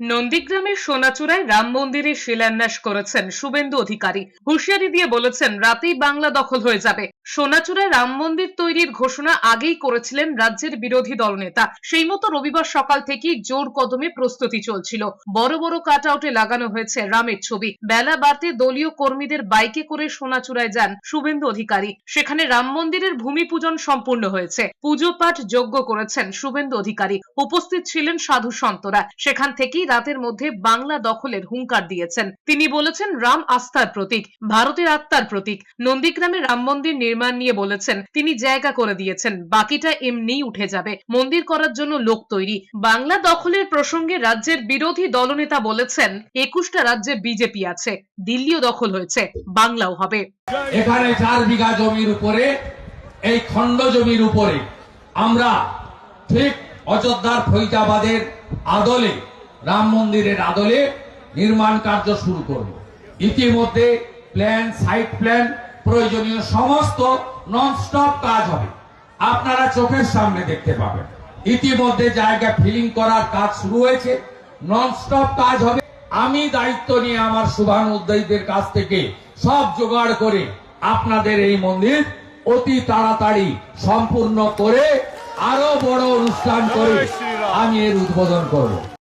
নন্দীগ্রামের সোনাচূড়ায় রাম মন্দিরের শিলান্যাস করেছেন শুভেন্দু অধিকারী। হুঁশিয়ারি দিয়ে বলেছেন, রাতেই বাংলা দখল হয়ে যাবে। সোনাচূড়ায় রাম মন্দির তৈরির ঘোষণা আগেই করেছিলেন রাজ্যের বিরোধী দলনেতা। সেই মতো রবিবার সকাল থেকেই জোর কদমে প্রস্তুতি চলছিল। বড় বড় কাট আউটে লাগানো হয়েছে রামের ছবি। বেলা বাড়তে দলীয় কর্মীদের বাইকে করে সোনাচূড়ায় যান শুভেন্দু অধিকারী। সেখানে রাম মন্দিরের ভূমি পূজন সম্পূর্ণ হয়েছে। পুজো পাঠ যজ্ঞ করেছেন শুভেন্দু অধিকারী। উপস্থিত ছিলেন সাধু সন্তরা। সেখান থেকেই রাতের মধ্যে বাংলা দখলের হুঙ্কার দিয়েছেন। তিনি বলেছেন, রাম আস্থার প্রতীক, ভারতের আত্মার প্রতীক। নন্দীগ্রামে রাম মন্দির নির্মাণ নিয়ে বলেছেন, তিনি জায়গা করে দিয়েছেন, বাকিটা এমনিই উঠে যাবে। মন্দির করার জন্য লোক তৈরি। বাংলা দখলের প্রসঙ্গে রাজ্যের বিরোধী দলনেতা বলেছেন, একুশটা রাজ্যে বিজেপি আছে, দিল্লিও দখল হয়েছে, বাংলাও হবে। এখানে চার বিঘা জমির উপরে, এই খণ্ড জমির উপরে আমরা ঠিক অযোধ্যার ফৈজাবাদের আদলে রাম মন্দিরের আদলে নির্মাণ কার্য শুরু করব। ইতিমধ্যে প্ল্যান সাইট প্ল্যান প্রয়োজনীয় সমস্ত ননস্টপ কাজ হবে। আপনারা চোখের সামনে দেখতে পাবেন। ইতিমধ্যে জায়গা ফিলিং করার কাজ শুরু হয়েছে। ননস্টপ কাজ হবে। আমি দায়িত্ব নিয়ে আমার শুভানু উদ্যোগীদের কাছ থেকে সব জোগাড় করে আপনাদের এই মন্দির অতি তাড়াতাড়ি সম্পূর্ণ করে আরও বড় অনুষ্ঠান করে আমি এর উদ্বোধন করব।